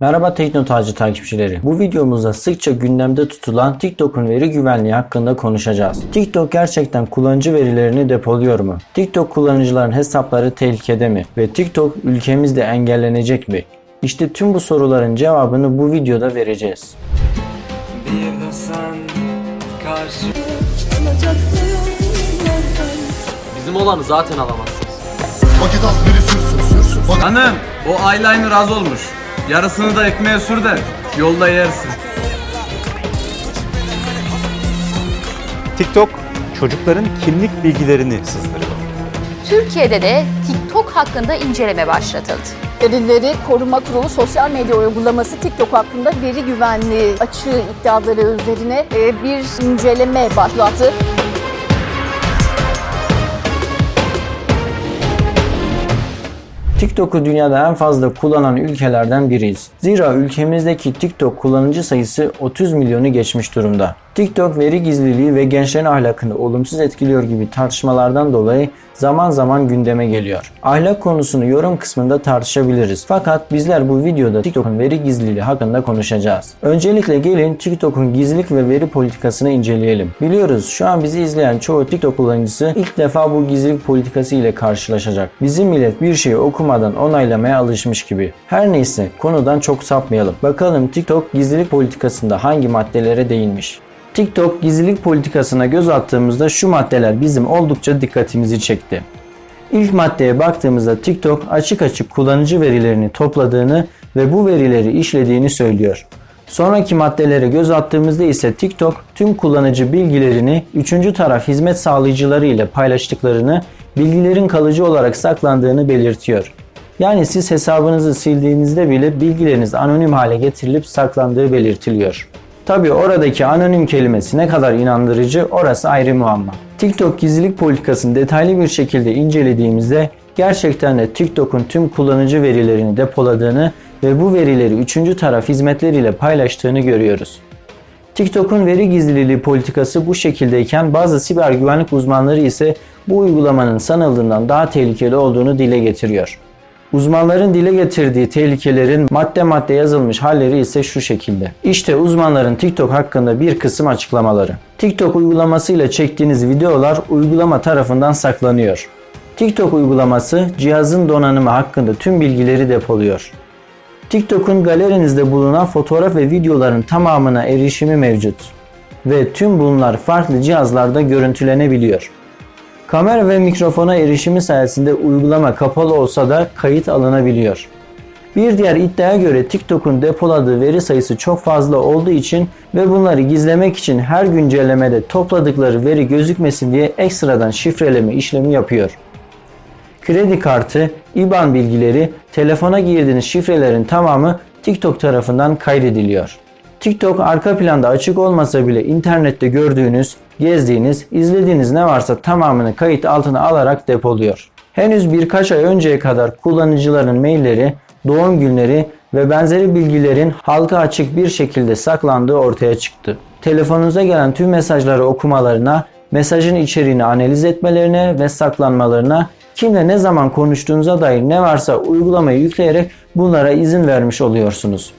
Merhaba Teknotacı takipçileri. Bu videomuzda sıkça gündemde tutulan TikTok'un veri güvenliği hakkında konuşacağız. TikTok gerçekten kullanıcı verilerini depoluyor mu? TikTok kullanıcıların hesapları tehlikede mi? Ve TikTok ülkemizde engellenecek mi? İşte tüm bu soruların cevabını bu videoda vereceğiz. Bir de sen karşı Bizim olanı zaten alamazsınız. Vakit az biri sürsün sürsün Hanım o eyeliner az olmuş. Yarısını da ekmeğe sür de yolda yersin. TikTok çocukların kimlik bilgilerini sızdırıyor. Türkiye'de de TikTok hakkında inceleme başlatıldı. Verileri Koruma Kurulu sosyal medya uygulaması TikTok hakkında veri güvenliği açığı iddiaları üzerine e, bir inceleme başlattı. TikTok'u dünyada en fazla kullanan ülkelerden biriyiz. Zira ülkemizdeki TikTok kullanıcı sayısı 30 milyonu geçmiş durumda. TikTok veri gizliliği ve gençlerin ahlakını olumsuz etkiliyor gibi tartışmalardan dolayı zaman zaman gündeme geliyor. Ahlak konusunu yorum kısmında tartışabiliriz. Fakat bizler bu videoda TikTok'un veri gizliliği hakkında konuşacağız. Öncelikle gelin TikTok'un gizlilik ve veri politikasını inceleyelim. Biliyoruz şu an bizi izleyen çoğu TikTok kullanıcısı ilk defa bu gizlilik politikası ile karşılaşacak. Bizim millet bir şeyi okumadan onaylamaya alışmış gibi. Her neyse konudan çok sapmayalım. Bakalım TikTok gizlilik politikasında hangi maddelere değinmiş. TikTok gizlilik politikasına göz attığımızda şu maddeler bizim oldukça dikkatimizi çekti. İlk maddeye baktığımızda TikTok açık açık kullanıcı verilerini topladığını ve bu verileri işlediğini söylüyor. Sonraki maddelere göz attığımızda ise TikTok tüm kullanıcı bilgilerini üçüncü taraf hizmet sağlayıcıları ile paylaştıklarını, bilgilerin kalıcı olarak saklandığını belirtiyor. Yani siz hesabınızı sildiğinizde bile bilgileriniz anonim hale getirilip saklandığı belirtiliyor. Tabi oradaki anonim kelimesi ne kadar inandırıcı orası ayrı muamma. TikTok gizlilik politikasını detaylı bir şekilde incelediğimizde gerçekten de TikTok'un tüm kullanıcı verilerini depoladığını ve bu verileri üçüncü taraf hizmetleriyle paylaştığını görüyoruz. TikTok'un veri gizliliği politikası bu şekildeyken bazı siber güvenlik uzmanları ise bu uygulamanın sanıldığından daha tehlikeli olduğunu dile getiriyor. Uzmanların dile getirdiği tehlikelerin madde madde yazılmış halleri ise şu şekilde. İşte uzmanların TikTok hakkında bir kısım açıklamaları. TikTok uygulamasıyla çektiğiniz videolar uygulama tarafından saklanıyor. TikTok uygulaması cihazın donanımı hakkında tüm bilgileri depoluyor. TikTok'un galerinizde bulunan fotoğraf ve videoların tamamına erişimi mevcut. Ve tüm bunlar farklı cihazlarda görüntülenebiliyor. Kamera ve mikrofona erişimi sayesinde uygulama kapalı olsa da kayıt alınabiliyor. Bir diğer iddiaya göre TikTok'un depoladığı veri sayısı çok fazla olduğu için ve bunları gizlemek için her güncellemede topladıkları veri gözükmesin diye ekstradan şifreleme işlemi yapıyor. Kredi kartı, IBAN bilgileri, telefona girdiğiniz şifrelerin tamamı TikTok tarafından kaydediliyor. TikTok arka planda açık olmasa bile internette gördüğünüz, gezdiğiniz, izlediğiniz ne varsa tamamını kayıt altına alarak depoluyor. Henüz birkaç ay önceye kadar kullanıcıların mailleri, doğum günleri ve benzeri bilgilerin halka açık bir şekilde saklandığı ortaya çıktı. Telefonunuza gelen tüm mesajları okumalarına, mesajın içeriğini analiz etmelerine ve saklanmalarına, kimle ne zaman konuştuğunuza dair ne varsa uygulamayı yükleyerek bunlara izin vermiş oluyorsunuz.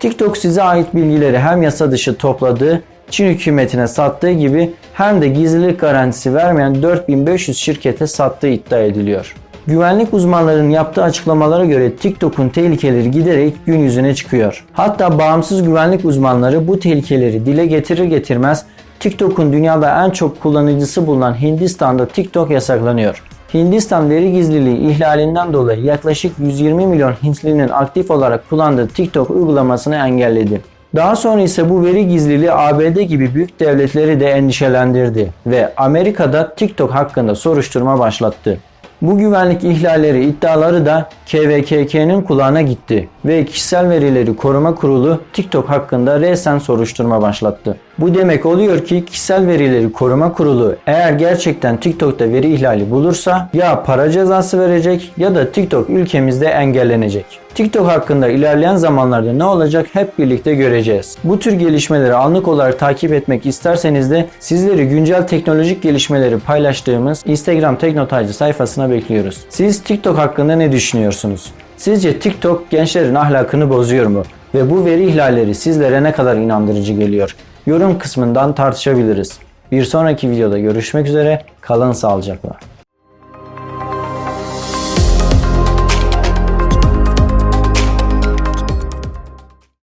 TikTok size ait bilgileri hem yasa dışı topladığı, Çin hükümetine sattığı gibi hem de gizlilik garantisi vermeyen 4500 şirkete sattığı iddia ediliyor. Güvenlik uzmanlarının yaptığı açıklamalara göre TikTok'un tehlikeleri giderek gün yüzüne çıkıyor. Hatta bağımsız güvenlik uzmanları bu tehlikeleri dile getirir getirmez TikTok'un dünyada en çok kullanıcısı bulunan Hindistan'da TikTok yasaklanıyor. Hindistan veri gizliliği ihlalinden dolayı yaklaşık 120 milyon Hintlinin aktif olarak kullandığı TikTok uygulamasını engelledi. Daha sonra ise bu veri gizliliği ABD gibi büyük devletleri de endişelendirdi ve Amerika'da TikTok hakkında soruşturma başlattı. Bu güvenlik ihlalleri iddiaları da KVKK'nın kulağına gitti ve Kişisel Verileri Koruma Kurulu TikTok hakkında resen soruşturma başlattı. Bu demek oluyor ki Kişisel Verileri Koruma Kurulu eğer gerçekten TikTok'ta veri ihlali bulursa ya para cezası verecek ya da TikTok ülkemizde engellenecek. TikTok hakkında ilerleyen zamanlarda ne olacak hep birlikte göreceğiz. Bu tür gelişmeleri anlık olarak takip etmek isterseniz de sizleri güncel teknolojik gelişmeleri paylaştığımız Instagram Teknotacı sayfasına bekliyoruz. Siz TikTok hakkında ne düşünüyorsunuz? Sizce TikTok gençlerin ahlakını bozuyor mu? Ve bu veri ihlalleri sizlere ne kadar inandırıcı geliyor? Yorum kısmından tartışabiliriz. Bir sonraki videoda görüşmek üzere. Kalın sağlıcakla.